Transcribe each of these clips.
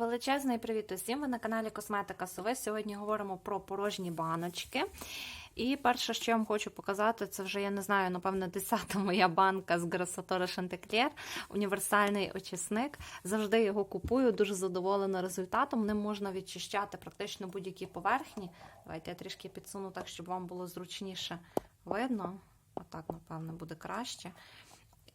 Величезний привіт усім! Ви на каналі Косметика Сови. Сьогодні говоримо про порожні баночки. І перше, що я вам хочу показати, це вже, я не знаю, напевно, десята моя банка з Грасатора Шантеклєр, універсальний очисник. Завжди його купую, дуже задоволена результатом. Ним можна відчищати практично будь-які поверхні. Давайте я трішки підсуну так, щоб вам було зручніше видно. Отак, напевно, буде краще.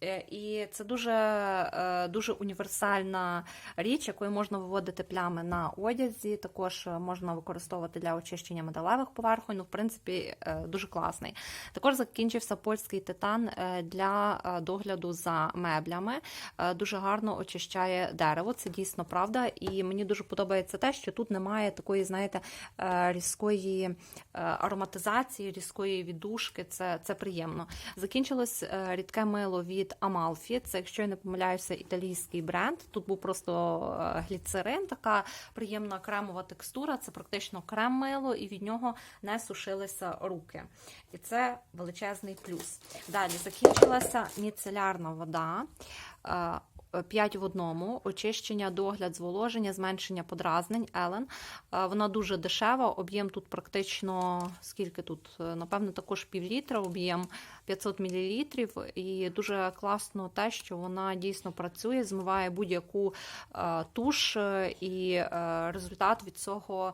Е, І це дуже е, дуже універсальна річ, якою можна виводити плями на одязі. Також можна використовувати для очищення металевих поверхонь. Ну, в принципі, е, дуже класний. Також закінчився польський титан е, для е, догляду за меблями. Е, Дуже гарно очищає дерево. Це дійсно правда. І мені дуже подобається те, що тут немає такої, знаєте, е, різкої е, ароматизації, різкої віддушки. Це, це приємно. Закінчилось е, рідке мило від Amalfi. Це, якщо я не помиляюся, італійський бренд. Тут був просто е, гліцерин, така приємна кремова текстура. Це практично крем мило, і від нього не сушилися руки. І це величезний плюс. Далі закінчилася міцелярна вода. Е, 5 в одному, очищення, догляд, зволоження, зменшення подразнень, Елен. Е, Вона дуже дешева, об'єм тут практично, скільки тут, Е, напевно, також пів літра, об'єм 500 мл. І дуже класно те, що вона дійсно працює, змиває будь-яку е, туш, е, і е, результат від цього,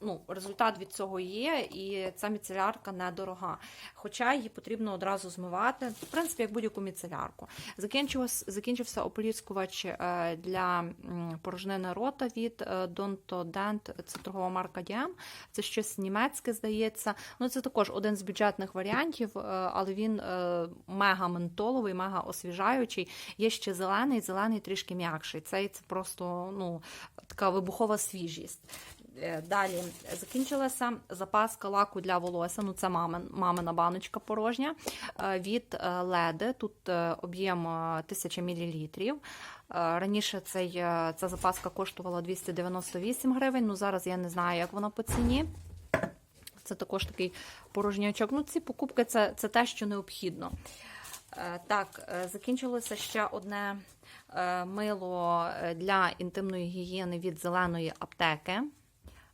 ну, результат від цього є, і ця міцелярка недорога. Хоча її потрібно одразу змивати, в принципі, як будь-яку міцелярку. Закінчився ополіскувач для порожнини рота від Donto Dent, це торгова марка Діам. Це щось німецьке, здається. Ну, це також один з бюджетних варіантів, але він е, мега ментоловий, мега освіжаючий. Є ще зелений, зелений трішки м'якший. Цей це просто ну, така вибухова свіжість. Е, Далі закінчилася запаска лаку для волосся. Ну, це мамин, мамина баночка порожня е, від леди. Тут об'єм е, 1000 мл. Раніше цей, ця запаска коштувала 298 гривень. Ну зараз я не знаю, як вона по ціні. Це також такий порожнячок. Ну, ці покупки це, це те, що необхідно. Е, Так, е, закінчилося ще одне е, мило для інтимної гігієни від зеленої аптеки.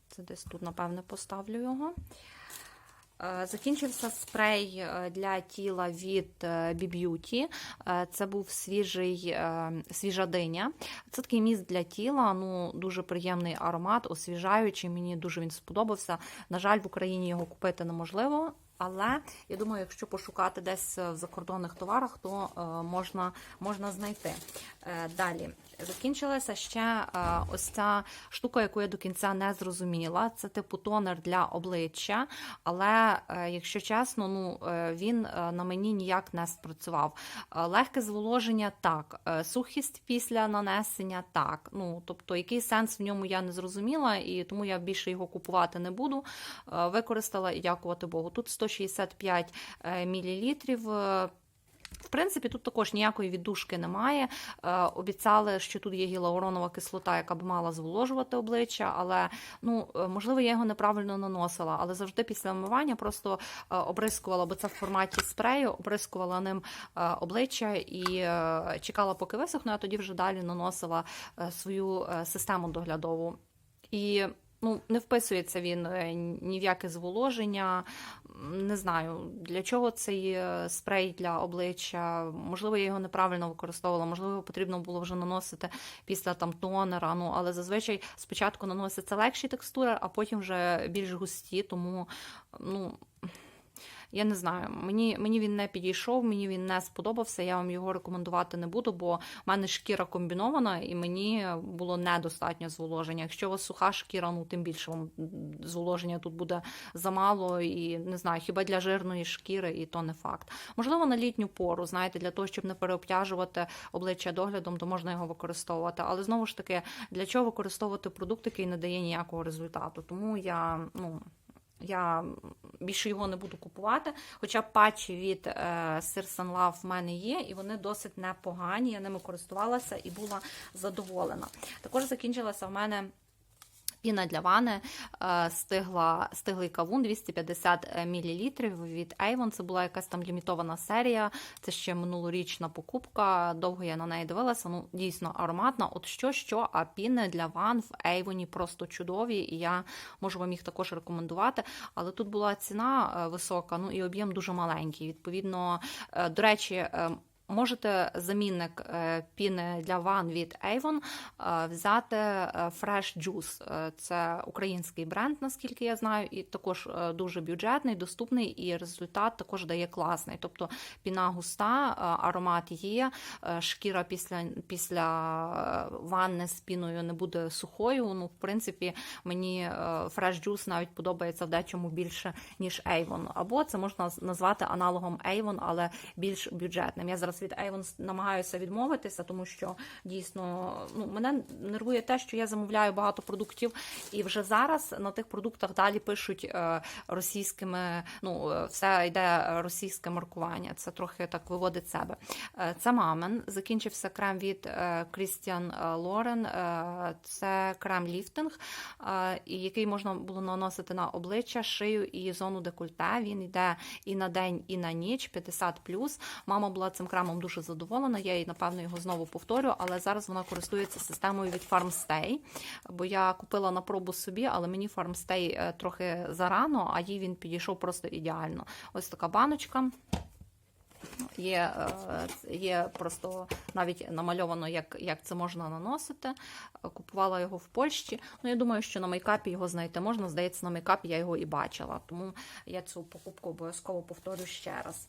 Це десь тут, напевне, поставлю його. Е, Закінчився спрей е, для тіла від е, B-Beauty. Це був свіжий, свіжа диня. Це такий міст для тіла, ну дуже приємний аромат, освіжаючий. Мені дуже він сподобався. На жаль, в Україні його купити неможливо. Але я думаю, якщо пошукати десь в закордонних товарах, то можна, можна знайти. Далі закінчилася ще е, ось ця штука, яку я до кінця не зрозуміла. Це типу тонер для обличчя. Але, е, якщо чесно, ну е, він на мені ніяк не спрацював. Легке зволоження так, сухість після нанесення так. Ну тобто, який сенс в ньому я не зрозуміла, і тому я більше його купувати не буду. Використала і дякувати Богу. Тут 165 мл. В принципі, тут також ніякої віддушки немає. Е, обіцяли, що тут є гіалуронова кислота, яка б мала зволожувати обличчя, але ну е, можливо я його неправильно наносила. Але завжди після вмивання просто е, обрискувала, бо це в форматі спрею, обрискувала ним обличчя і чекала, поки висохне, а тоді вже далі наносила свою систему доглядову. І ну, не вписується він е, ні в яке зволоження. Не знаю, для чого цей е, спрей для обличчя. Можливо, я його неправильно використовувала, можливо, потрібно було вже наносити після там тонера. Ну, але зазвичай спочатку наноситься легші текстури, а потім вже більш густі. Тому, ну. Я не знаю, мені мені він не підійшов, мені він не сподобався. Я вам його рекомендувати не буду, бо в мене шкіра комбінована, і мені було недостатньо зволоження. Якщо у вас суха шкіра, ну тим більше вам зволоження тут буде замало, і не знаю, хіба для жирної шкіри, і то не факт. Можливо, на літню пору, знаєте, для того, щоб не переобтяжувати обличчя доглядом, то можна його використовувати. Але знову ж таки, для чого використовувати продукт, який не дає ніякого результату? Тому я ну. Я більше його не буду купувати. Хоча патчі від Sir Sun Love в мене є, і вони досить непогані. Я ними користувалася і була задоволена. Також закінчилася в мене Піна для вани е, стигла, стиглий кавун 250 мл від Avon. Це була якась там лімітована серія. Це ще минулорічна покупка. Довго я на неї дивилася. Ну, дійсно ароматна. От що, що, а піни для ван в Avon просто чудові, і я можу вам їх також рекомендувати. Але тут була ціна е, висока, ну і об'єм дуже маленький. Відповідно, е, до речі, Можете замінник е, піни для ван від Avon е, взяти е, Fresh Juice. Це український бренд, наскільки я знаю, і також дуже бюджетний, доступний, і результат також дає класний. Тобто піна густа, аромат є, шкіра після після ванни з піною не буде сухою. Ну, в принципі, мені Fresh Juice навіть подобається в дечому більше, ніж Avon. Або це можна назвати аналогом Avon, але більш бюджетним. Я зараз від Avon намагаюся відмовитися, тому що дійсно ну, мене нервує те, що я замовляю багато продуктів, і вже зараз на тих продуктах далі пишуть е, російськими, ну е, все йде російське маркування. Це трохи так виводить себе. Е, це мамен. Закінчився крем від Christian Лорен. Це крем ліфтинг, який можна було наносити на обличчя, шию і зону декольте. Він йде і на день, і на ніч 50+. Мама була цим кремом кремом дуже задоволена. Я їй, напевно, його знову повторю, але зараз вона користується системою від FarmStay, бо я купила на пробу собі, але мені FarmStay е, трохи зарано, а їй він підійшов просто ідеально. Ось така баночка. Є е, є просто навіть намальовано, як як це можна наносити. Купувала його в Польщі. Ну, Я думаю, що на мейкапі його знайти можна. Здається, на мейкапі я його і бачила. Тому я цю покупку обов'язково повторю ще раз.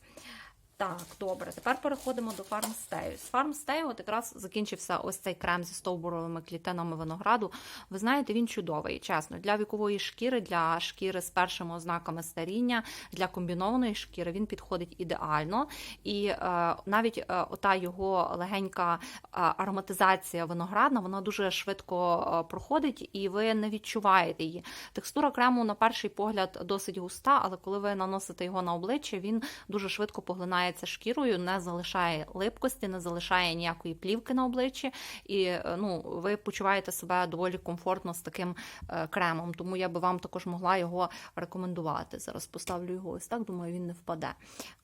Так, добре, тепер переходимо до фармстею. З фармстею от якраз закінчився ось цей крем зі стовбуровими клітинами винограду. Ви знаєте, він чудовий, чесно, для вікової шкіри, для шкіри з першими ознаками старіння, для комбінованої шкіри він підходить ідеально. І е, навіть е, ота його легенька е, ароматизація виноградна, вона дуже швидко е, проходить, і ви не відчуваєте її. Текстура крему, на перший погляд, досить густа, але коли ви наносите його на обличчя, він дуже швидко поглинає вкривається шкірою, не залишає липкості, не залишає ніякої плівки на обличчі, і е, ну, ви почуваєте себе доволі комфортно з таким е, кремом. Тому я би вам також могла його рекомендувати. Зараз поставлю його ось так, думаю, він не впаде.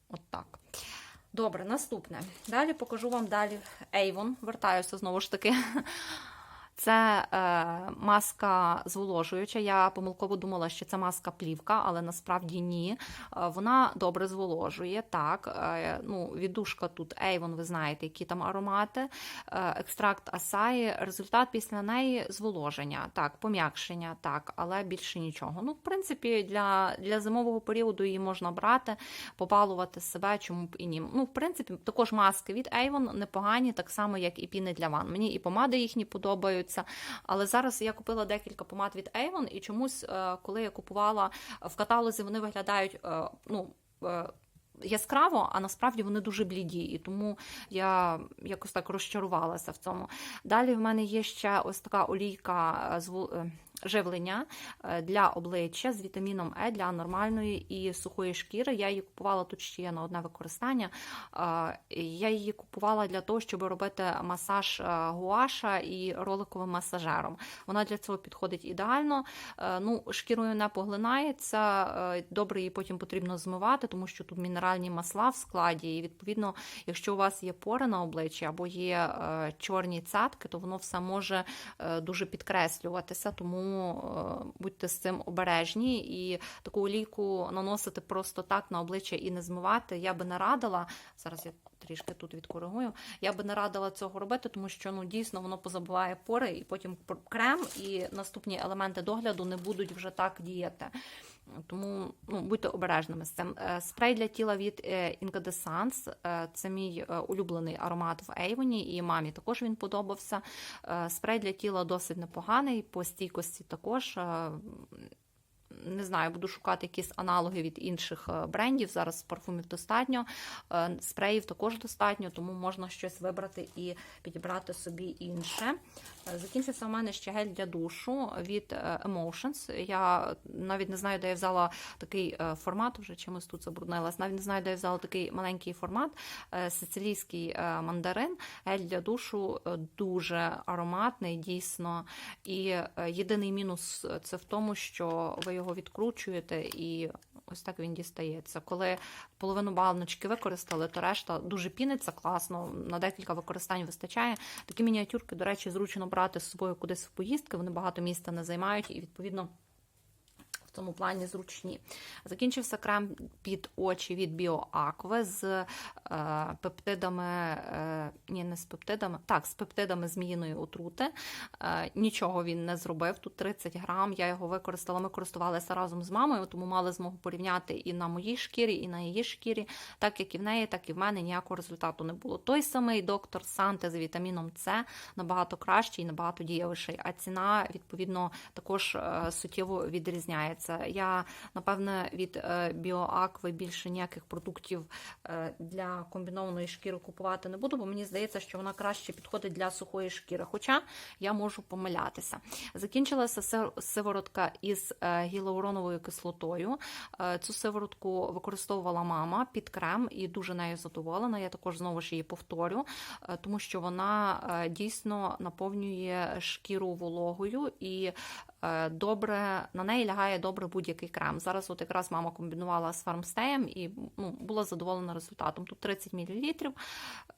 От так. Добре, наступне. Далі покажу вам далі Avon. Вертаюся знову ж таки. Це е, маска зволожуюча. Я помилково думала, що це маска плівка, але насправді ні. Е, вона добре зволожує. Так, е, ну, віддушка тут Avon, ви знаєте, які там аромати. Е, екстракт Асаї. Результат після неї зволоження, так, пом'якшення, так, але більше нічого. Ну, в принципі, для для зимового періоду її можна брати, побалувати себе, чому б і ні. Ну, в принципі, також маски від Avon непогані, так само, як і піни для ван. Мені і помади їхні подобаються подобаються. Але зараз я купила декілька помад від Avon, і чомусь, е, коли я купувала в каталозі, вони виглядають е, ну. Е, яскраво, а насправді вони дуже бліді, і тому я якось так розчарувалася в цьому. Далі в мене є ще ось така олійка з живлення е, для обличчя з вітаміном Е для нормальної і сухої шкіри. Я її купувала тут ще є на одне використання. Е, я її купувала для того, щоб робити масаж е, гуаша і роликовим масажером. Вона для цього підходить ідеально. Ну, Шкірою не поглинається, добре її потім потрібно змивати, тому що тут мінеральні масла в складі. І відповідно, якщо у вас є пори на обличчі або є чорні цятки, то воно все може дуже підкреслюватися. Тому Е, будьте з цим обережні і таку олійку наносити просто так на обличчя і не змивати. Я би не радила. Зараз я трішки тут відкоригую. Я би не радила цього робити, тому що ну дійсно воно позабуває пори, і потім крем і наступні елементи догляду не будуть вже так діяти. Тому ну, будьте обережними з цим. Е, спрей для тіла від інкадесанс. Е, це мій улюблений аромат в Ейвоні, і мамі також він подобався. Спрей для тіла досить непоганий, по стійкості також не знаю, буду шукати якісь аналоги від інших е, брендів. Зараз парфумів достатньо, е, спреїв також достатньо, тому можна щось вибрати і підібрати собі інше. Е, Закінчився у мене ще гель для душу від Emotions. Я навіть не знаю, де я взяла такий формат, вже чимось тут забруднилась. Навіть не знаю, де я взяла такий маленький формат. Сицилійський мандарин. Гель для душу дуже ароматний, дійсно. І єдиний мінус це в тому, що ви його відкручуєте і ось так він дістається. Коли половину баночки використали, то решта дуже піниться класно, на декілька використань вистачає. Такі мініатюрки, до речі, зручно брати з собою кудись в поїздки, вони багато місця не займають і, відповідно, в цьому плані зручні. Закінчився крем під очі від BioAqua з е, пептидами, е, ні, не з пептидами, так, з пептидами зміїної отрути. Е, нічого він не зробив. Тут 30 грам. Я його використала. Ми користувалися разом з мамою, тому мали змогу порівняти і на моїй шкірі, і на її шкірі. Так як і в неї, так і в мене ніякого результату не було. Той самий доктор Санте з вітаміном С набагато кращий і набагато дієвіший, а ціна, відповідно, також суттєво відрізняється. Я, напевне, від е, BioAqua більше ніяких продуктів е, для комбінованої шкіри купувати не буду, бо мені здається, що вона краще підходить для сухої шкіри. Хоча я можу помилятися. Закінчилася сив- сиворотка із е, гіалуроновою кислотою. Е, Цю сиворотку використовувала мама під крем і дуже нею задоволена. Я також знову ж її повторю, е, тому що вона е, дійсно наповнює шкіру вологою і е, добре на неї лягає добре будь-який крем. Зараз, от якраз мама комбінувала з фармстеєм і ну, була задоволена результатом. Тут 30 мл.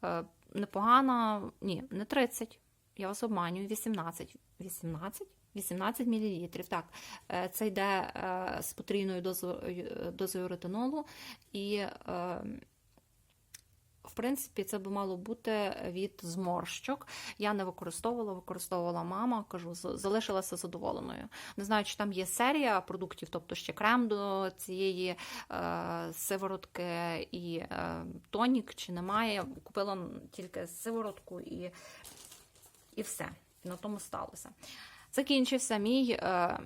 Е, непогано, ні, не 30. Я вас обманюю, 18. 18? 18 мл. Так, Е, це йде е, з потрійною дозою, дозою ретинолу і. В принципі, це би мало бути від зморщок. Я не використовувала, використовувала мама, кажу, залишилася задоволеною. Не знаю, чи там є серія продуктів, тобто ще крем до цієї е, сиворотки і е, тонік, чи немає. Купила тільки сиворотку і, і все. На тому сталося. Закінчився мій. Е,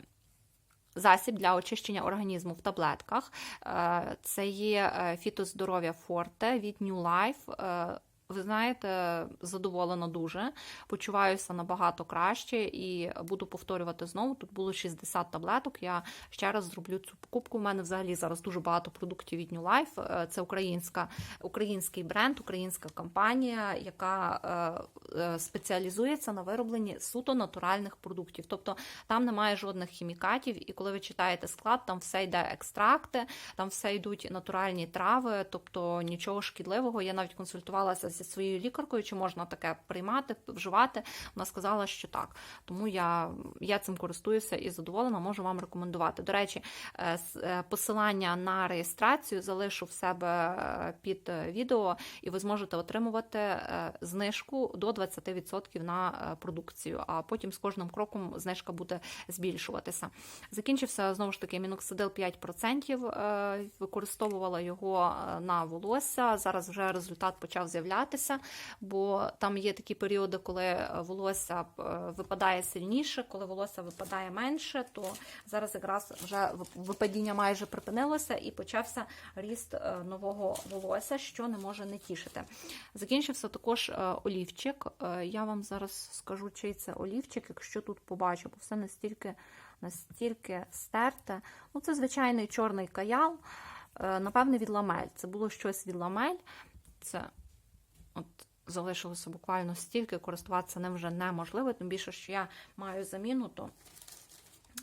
Засіб для очищення організму в таблетках. Е, Це є е, фітоздоров'я Форте від New Life. Ви знаєте, задоволена дуже. Почуваюся набагато краще і буду повторювати знову. Тут було 60 таблеток. Я ще раз зроблю цю покупку. У мене взагалі зараз дуже багато продуктів від New Life. Е, Це українська, український бренд, українська компанія, яка е, е, спеціалізується на виробленні суто натуральних продуктів. Тобто там немає жодних хімікатів, і коли ви читаєте склад, там все йде екстракти, там все йдуть натуральні трави, тобто нічого шкідливого. Я навіть консультувалася зі своєю лікаркою, чи можна таке приймати, вживати. Вона сказала, що так. Тому я, я цим користуюся і задоволена, можу вам рекомендувати. До речі, е, е, посилання на реєстрацію залишу в себе е, під відео, і ви зможете отримувати знижку до 20% на продукцію. А потім з кожним кроком знижка буде збільшуватися. Закінчився знову ж таки міноксидил 5%. е, Використовувала його на волосся. Зараз вже результат почав з'являтися, бо там є такі періоди, коли е, волосся е, випадає сильніше, коли волосся випадає менше, то зараз якраз вже випадіння майже припинилося і почався ріст е, нового волосся, що не може не тішити. Закінчився також олівчик. Я вам зараз скажу, чий це олівчик, якщо тут побачу, бо все настільки, настільки стерте. Ну, це звичайний чорний каял, напевне, від ламель. Це було щось від ламель. Це от залишилося буквально стільки, користуватися ним вже неможливо, тим більше, що я маю заміну, то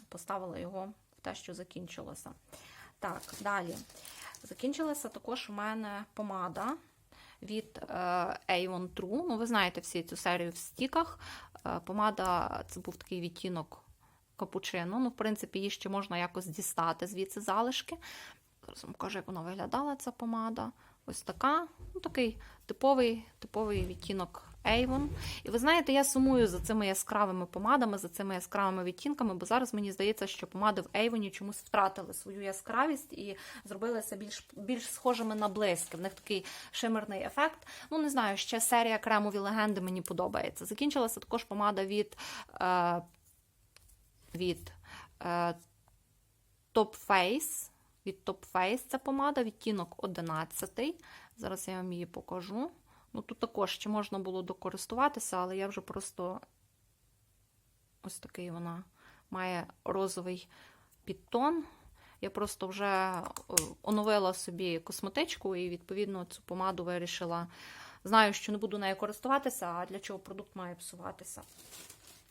поставила його в те, що закінчилося. Так, далі. Закінчилася також у мене помада від е, Avon True. Ну, ви знаєте всі цю серію в стіках. Е, Помада це був такий відтінок капучино. Ну, в принципі, її ще можна якось дістати звідси залишки. Зараз вам кажу, як вона виглядала, ця помада. Ось така, ну такий типовий, типовий відтінок Avon. І ви знаєте, я сумую за цими яскравими помадами, за цими яскравими відтінками, бо зараз мені здається, що помади в Avon чомусь втратили свою яскравість і зробилися більш, більш схожими на блиски. В них такий шимерний ефект. Ну, не знаю, ще серія кремові легенди мені подобається. Закінчилася також помада від. Е, від е, Top Face. Від Top Face це помада, відтінок 11. Зараз я вам її покажу. Ну, тут також ще можна було докористуватися, але я вже просто ось такий вона має розовий підтон. Я просто вже е, оновила собі косметичку і, відповідно, цю помаду вирішила. Знаю, що не буду нею користуватися, а для чого продукт має псуватися.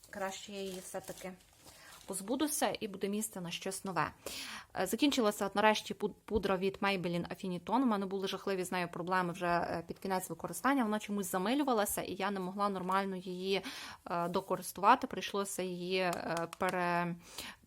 Краще я її все-таки позбудуся і буде місце на щось нове. Е, Закінчилася нарешті пудра від Maybelline Афінітон. У мене були жахливі з нею проблеми вже е, під кінець використання. Вона чомусь замилювалася, і я не могла нормально її е, докористувати. Прийшлося її пере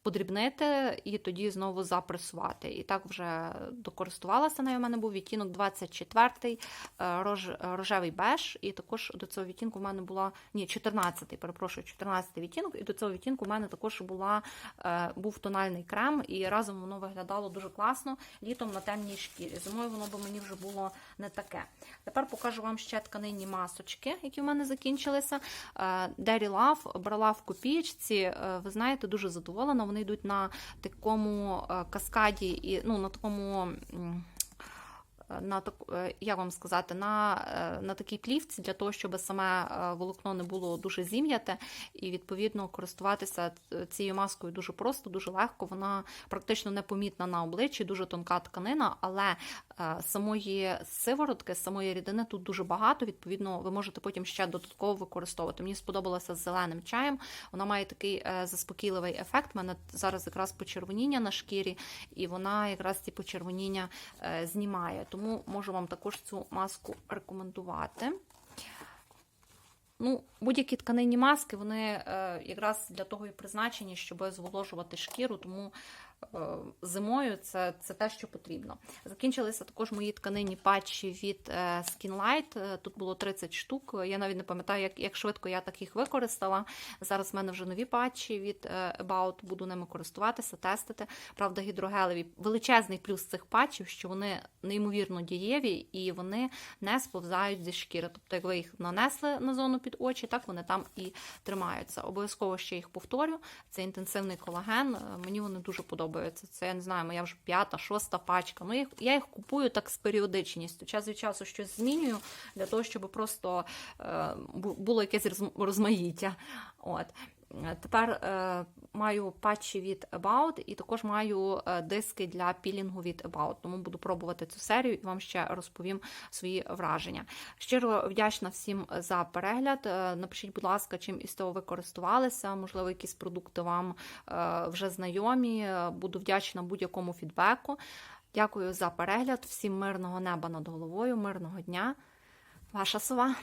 подрібнити і тоді знову запресувати. І так вже докористувалася нею. У мене був відтінок 24-й е, рож, рожевий беж, і також до цього відтінку в мене була ні, 14-й, перепрошую, 14-й відтінок, і до цього відтінку в мене також була, е, був тональний крем, і разом воно виглядало дуже класно літом на темній шкірі. Зимою воно б мені вже було не таке. Тепер покажу вам ще тканинні масочки, які в мене закінчилися. Е, Dairy Love брала в копієчці. е, Ви знаєте, дуже задоволена. Вони йдуть на такому е, каскаді і ну, на такому. На так, е, як вам сказати, на, е, на такій плівці для того, щоб саме е, волокно не було дуже зім'яте, і відповідно користуватися цією маскою дуже просто, дуже легко. Вона практично непомітна на обличчі, дуже тонка тканина, але самої сиворотки, самої рідини тут дуже багато. Відповідно, ви можете потім ще додатково використовувати. Мені сподобалося з зеленим чаєм. Вона має такий заспокійливий ефект. У мене зараз якраз почервоніння на шкірі, і вона якраз ці почервоніння знімає. Тому можу вам також цю маску рекомендувати. Ну, будь-які тканинні маски, вони е, якраз для того і призначені, щоб зволожувати шкіру, тому зимою це, це те, що потрібно. Закінчилися також мої тканинні патчі від е, Skinlight. Е, Тут було 30 штук. Я навіть не пам'ятаю, як, як швидко я так їх використала. Зараз в мене вже нові патчі від е, About, буду ними користуватися, тестити. Правда, гідрогелеві. Величезний плюс цих патчів, що вони неймовірно дієві і вони не сповзають зі шкіри. Тобто, як ви їх нанесли на зону під очі, так вони там і тримаються. Обов'язково ще їх повторю. Це інтенсивний колаген. Е, Мені вони дуже подобаються. Це я не знаю, моя вже п'ята, шоста пачка. Ну, я їх купую так з періодичністю. Час від часу щось змінюю для того, щоб просто е, було якесь розмаїття. От. Тепер е, маю патчі від About і також маю е, диски для пілінгу від About. Тому буду пробувати цю серію і вам ще розповім свої враження. Щиро вдячна всім за перегляд. Е, Напишіть, будь ласка, чим із того ви користувалися. Можливо, якісь продукти вам вже знайомі. Буду вдячна будь-якому фідбеку. Дякую за перегляд. Всім мирного неба над головою, мирного дня. Ваша сова.